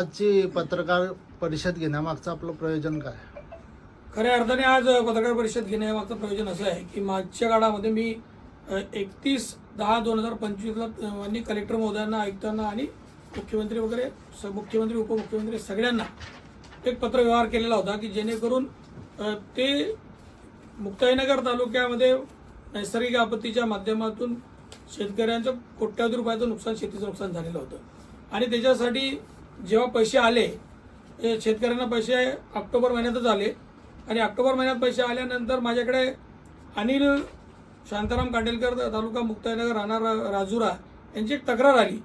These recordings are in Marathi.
आजची पत्रकार परिषद घेण्यामागचं आपलं प्रयोजन काय? खऱ्या अर्थाने आज पत्रकार परिषद घेण्यामागचं प्रयोजन असं आहे की मागच्या काळामध्ये मी एकतीस दहा दोन हजार पंचवीसला माननीय कलेक्टर महोदयांना आयुक्तांना आणि मुख्यमंत्री वगैरे स मुख्यमंत्री उपमुख्यमंत्री सगळ्यांना एक पत्रव्यवहार केलेला होता की जेणेकरून ते मुक्ताईनगर तालुक्यामध्ये नैसर्गिक आपत्तीच्या माध्यमातून शेतकऱ्यांचं कोट्यावधी रुपयाचं नुकसान शेतीचं नुकसान झालेलं होतं. आणि त्याच्यासाठी जेव्हा पैसे आले हे शेतकऱ्यांना पैसे ऑक्टोबर महिन्यातच आले. आणि ऑक्टोबर महिन्यात पैसे आल्यानंतर माझ्याकडे अनिल शांताराम कांडेलकर तालुका मुक्ताईनगर राहणार राजुरा यांची एक तक्रार आली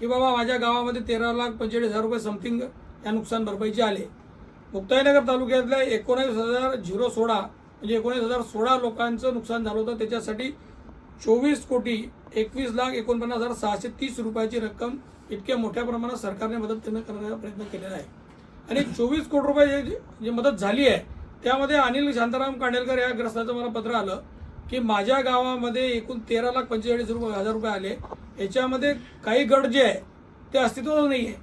की बाबा माझ्या गावामध्ये तेरा लाख पंचेचाळीस हजार रुपये समथिंग या नुकसान भरपाईचे आले. मुक्ताईनगर तालुक्यातल्या एकोणीस हजार झिरो सोळा म्हणजे एकोणीस हजार सोळा लोकांचं नुकसान झालं होतं. त्याच्यासाठी चोवीस कोटी एकवीस लाख एकोणपन्नास हजार सहाशे तीस रुपयाची रक्कम इतक्या मोठ्या प्रमाणात सरकारने मदत त्यांना करण्याचा प्रयत्न केलेला आहे. आणि चोवीस कोटी रुपये जे- जी मदत झाली आहे त्यामध्ये अनिल शांताराम कांडेलकर या ग्रस्ताचं मला पत्र आलं की माझ्या गावामध्ये एकूण तेरा लाख पंचेचाळीस रुपये हजार रुपये आले. याच्यामध्ये काही गट जे आहे ते अस्तित्वात नाही आहे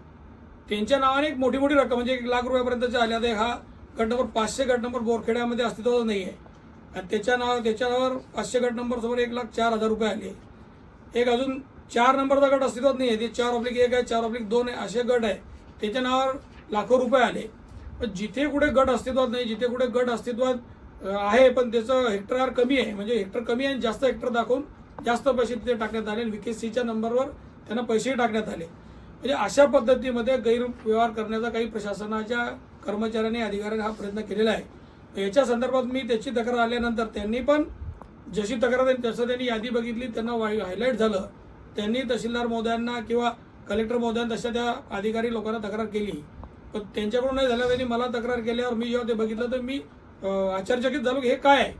त्यांच्या नावाने एक मोठी मोठी रक्कम म्हणजे एक लाख रुपयापर्यंतचे आले आता हा गट नंबर पाचशे गट नंबर बोरखेड्यामध्ये अस्तित्वात नाही आहे आणि त्याच्या नाव त्याच्यावर पाचशे गट नंबरसमोर एक लाख चार हजार रुपये आले. एक अजून चार नंबरचा गट अस्तित्वात नाही आहे ते चार ऑब्लिक एक आहे चार ऑब्लिक दोन आहे असे गट आहे. त्याच्या नावावर लाखो रुपये आले. पण जिथे कुठे गट अस्तित्वात नाही जिथे कुठे गट अस्तित्वात आहे पण त्याचं हेक्टर कमी आहे म्हणजे हेक्टर कमी आहे आणि जास्त हेक्टर दाखवून जास्त पैसे तिथे टाकण्यात आले आणि व्हीकेसीच्या नंबरवर त्यांना पैसेही टाकण्यात आले. म्हणजे अशा पद्धतीमध्ये गैरव्यवहार करण्याचा काही प्रशासनाच्या कर्मचाऱ्यांनी अधिकाऱ्यांनी हा प्रयत्न केलेला आहे. याच्या संदर्भात मी त्याची तक्रार आल्यानंतर त्यांनी पण जशी तक्रार आहे तसं त्यांनी यादी बघितली त्यांना हायलाईट झालं. त्यांनी तहसीलदार महोदयांना किंवा कलेक्टर महोदयांना तशा त्या अधिकारी लोकांना तक्रार केली. पण त्यांच्याकडून नाही झालं. त्यांनी मला तक्रार केल्यावर मी जेव्हा ते बघितलं तर मी आश्चर्यचकित झालो की हे काय आहे?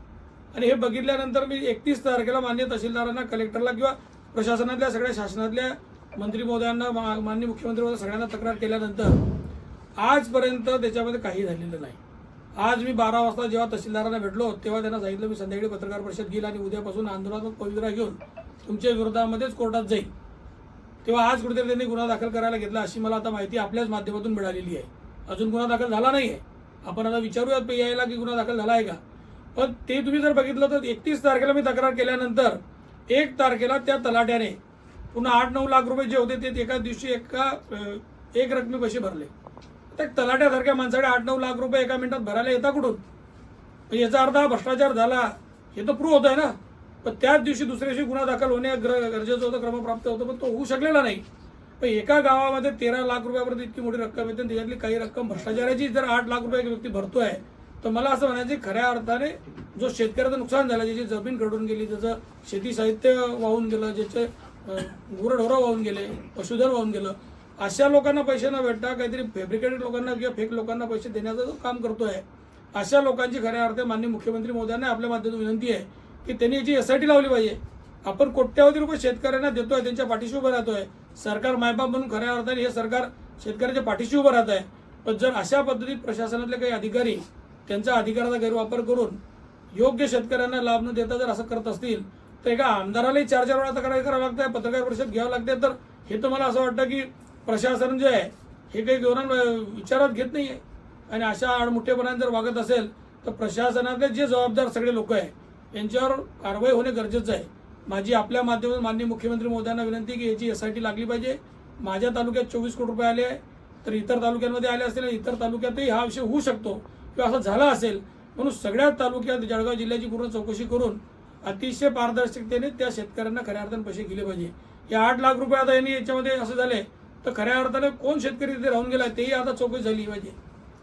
आणि हे बघितल्यानंतर मी एकतीस तारखेला मान्य तहसीलदारांना कलेक्टरला किंवा प्रशासनातल्या सगळ्या शासनातल्या मंत्री महोदयांना मा- माननीय मुख्यमंत्री महोदय सगळ्यांना तक्रार केल्यानंतर आजपर्यंत त्याच्यामध्ये काही झालेलं नाही. आज मी बारा वाजता जेव्हा तहसीलदारांना भेटलो तेव्हा त्यांना सांगितलं मी संध्याकाळी पत्रकार परिषद घेईल आणि उद्यापासून आंदोलनात्मक पवित्रा घेऊन तुमच्या विरोधामध्येच कोर्टात जाईल. तेव्हा आज कुठेतरी त्यांनी गुन्हा दाखल करायला घेतला अशी मला आता माहिती आपल्याच माध्यमातून मिळालेली आहे. अजून गुन्हा दाखल झाला नाही आहे आपण आता विचारूयात पी यायला की गुन्हा दाखल झाला आहे का? पण ते तुम्ही जर बघितलं तर एकतीस तारखेला मी तक्रार केल्यानंतर एक तारखेला त्या तलाट्याने पुन्हा आठ नऊ लाख रुपये जे होते ते एका दिवशी एका एक रकमी पैसे भरले. त्या तलाट्यासारख्या माणसाकडे आठ नऊ लाख रुपये एका मिनिटात भरायला येता कुठून? याचा अर्थ हा भ्रष्टाचार झाला. हे तर प्रूव्ह होत आहे ना. पण त्याच दिवशी दुसऱ्या दिवशी गुन्हा दाखल होणे गरजेचं होतं क्रमप्राप्त होतं पण तो होऊ शकलेला नाही. पण एका गावामध्ये तेरा लाख रुपयापर्यंत इतकी मोठी रक्कम येते आणि त्याच्यातली काही रक्कम भ्रष्टाचाराची जर आठ लाख रुपये एक व्यक्ती आहे तर मला असं म्हणायचं की खऱ्या अर्थाने जो शेतकऱ्याचं नुकसान झालं ज्याची जमीन घडून गेली त्याचं शेती साहित्य वाहून गेलं ज्याचे गुरढोरं वाहून गेले पशुधन वाहून गेलं अशा लोकांना पैसे न भेटता काहीतरी फेब्रिकेटेड लोकांना किंवा फेक लोकांना पैसे देण्याचं जो काम आहे अशा लोकांची खऱ्या अर्थ माननीय मुख्यमंत्री मोदयांना आपल्या माध्यमातून विनंती आहे की त्यांनी याची एस आय टी लावली पाहिजे. आपण कोट्यावधी रुपये शेतकऱ्यांना देतोय त्यांच्या पाठीशी उभं राहतोय. सरकार मायबाप म्हणून खऱ्या अर्थाने हे सरकार शेतकऱ्याच्या पाठीशी उभं राहत आहे पण जर अशा पद्धतीत प्रशासनातले काही अधिकारी त्यांच्या अधिकाराचा गैरवापर करून योग्य शेतकऱ्यांना लाभ न देता जर असं करत असतील तर एका आमदारालाही चार चार वेळा तक्रार करावं लागतं पत्रकार परिषद घ्यावं लागते. तर हे तर मला असं वाटतं की प्रशासन जे आहे हे काही धोरण विचारात घेत नाही आहे आणि अशा आडमुठेपणाने जर वागत असेल तर प्रशासनातले जे जबाबदार सगळे लोक आहे यांच्यावर कारवाई होणे गरजेचं आहे. माझी आपल्या माध्यमातून माननीय मुख्यमंत्री मोदयांना विनंती की याची एस आय टी लागली पाहिजे. माझ्या तालुक्यात चोवीस कोटी रुपये आले तर इतर तालुक्यांमध्ये आले असतील इतर तालुक्यातही हा विषय होऊ शकतो किंवा असं झाला असेल म्हणून सगळ्याच तालुक्यात जळगाव जिल्ह्याची पूर्ण चौकशी करून अतिशय पारदर्शकतेने त्या शेतकऱ्यांना खऱ्या अर्थाने पैसे दिले पाहिजे. या आठ लाख रुपये आता यांनी याच्यामध्ये असं झाले तर खऱ्या अर्थाने कोण शेतकरी तिथे राहून गेला तेही आता चौकशी झाली पाहिजे.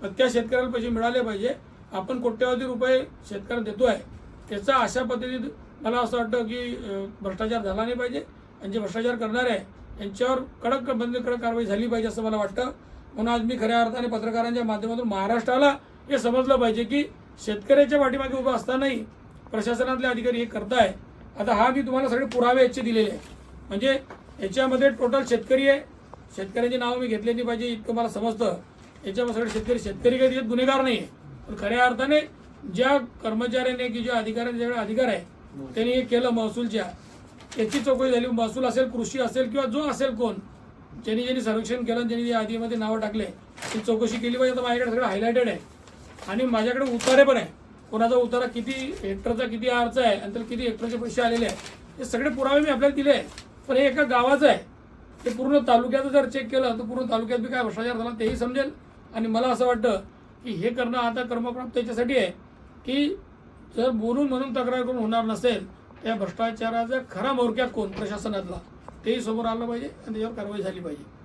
त्या शेतकऱ्याला पैसे मिळाले पाहिजे. आपण कोट्यवधी रुपये शेतकऱ्यांना आहे त्याचा अशा पद्धतीत मला असं वाटतं की भ्रष्टाचार झाला नाही पाहिजे. आणि जे भ्रष्टाचार करणारे आहे यांच्यावर कडक बंद कडक कारवाई झाली पाहिजे असं मला वाटतं. म्हणून आज मी खऱ्या अर्थाने पत्रकारांच्या माध्यमातून महाराष्ट्राला हे समजलं पाहिजे की शेतकऱ्याच्या पाठीमागे उभं असतानाही प्रशासनातले अधिकारी हे करताय आता हा मी तुम्हाला सगळे पुरावे याचे दिलेले आहे म्हणजे याच्यामध्ये टोटल शेतकरी आहे. शेतकऱ्यांची नावं मी घेतली नाही पाहिजे इतकं मला समजतं. याच्यामध्ये सगळे शेतकरी शेतकरी काही त्याच्यात गुन्हेगार नाही आहे पण खऱ्या अर्थाने ज्या कर्मचाऱ्याने की ज्या अधिकाऱ्याने अधिकार आहे त्यांनी हे केलं महसूलच्या याची चौकशी झाली महसूल असेल कृषी असेल किंवा जो असेल कोण ज्यांनी ज्यांनी सर्वेक्षण केलं ज्यांनी ज्या यादीमध्ये नावं टाकले ती चौकशी केली पाहिजे. आता माझ्याकडे सगळं हायलायटेड आहे. आणि माझ्याकडे उतारे पण आहे. कोणाचा उतारा किती हेक्टरचा किती आरचा आहे आणि त्याला किती हेक्टरचे पैसे आलेले आहे हे सगळे पुरावे मी आपल्याला दिले आहे पण हे एका गावाचं आहे. ते पूर्ण तालुक्याचं जर चेक केलं तर पूर्ण तालुक्यात बी काय भ्रष्टाचार झाला तेही समजेल. आणि मला असं वाटतं की हे करणं आता कर्मप्राप्त याच्यासाठी आहे. की जर बोलून म्हणून तक्रार करून होणार नसेल त्या भ्रष्टाचाराचा खरा मोरक्यात कोण? प्रशासनातला. तेही समोर आलं पाहिजे आणि त्याच्यावर कारवाई झाली पाहिजे.